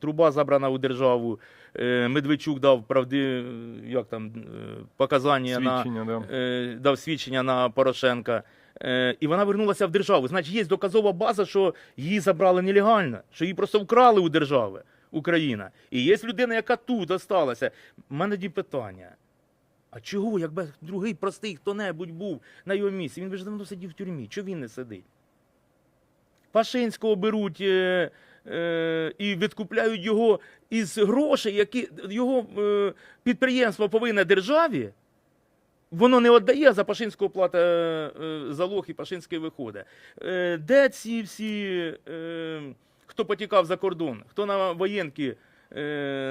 Труба забрана у державу. Е, Медведчук дав правди, як там, е, показання на да. е, дав свідчення на Порошенка. І вона вернулася в державу. Значить, є доказова база, що її забрали нелегально, що її просто вкрали у держави Україна. І є людина, яка тут осталася. У мене ді питання. А чого, якби другий простий хто-небудь був на його місці? Він би ж давно сидів в тюрмі. Чого він не сидить? Пашинського беруть е, і відкупляють його із грошей, які його е, підприємство повинне державі. Воно не віддає, за Пашинського плата е, залог і Пашинський виходить. Де ці всі, хто потікав за кордон, хто на воєнки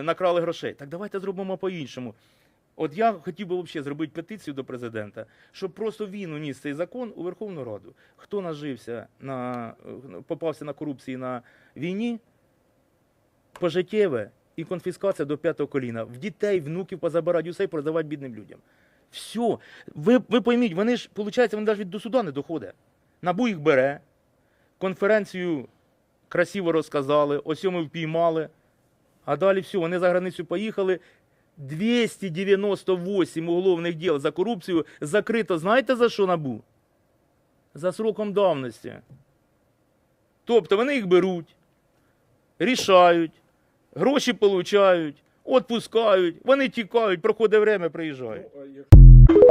накрали грошей? Так давайте зробимо по-іншому. От я хотів би взагалі зробити петицію до президента, щоб просто він уніс цей закон у Верховну Раду. Хто нажився на е, попався на корупції на війні, пожиттєве і конфіскація до п'ятого коліна. В дітей, внуків позабирати усе і продавати бідним людям. Все. Ви, ви пойміть, вони ж, виходить, вони навіть до суда не доходять. Набу їх бере, конференцію красиво розказали, ось ми впіймали, а далі все, вони за границю поїхали. 298 уголовних діл за корупцію закрито. Знаєте за що набу? За сроком давності. Тобто вони їх беруть, рішають, гроші получають, відпускають, вони тікають, проходить время, приїжджають. Ну,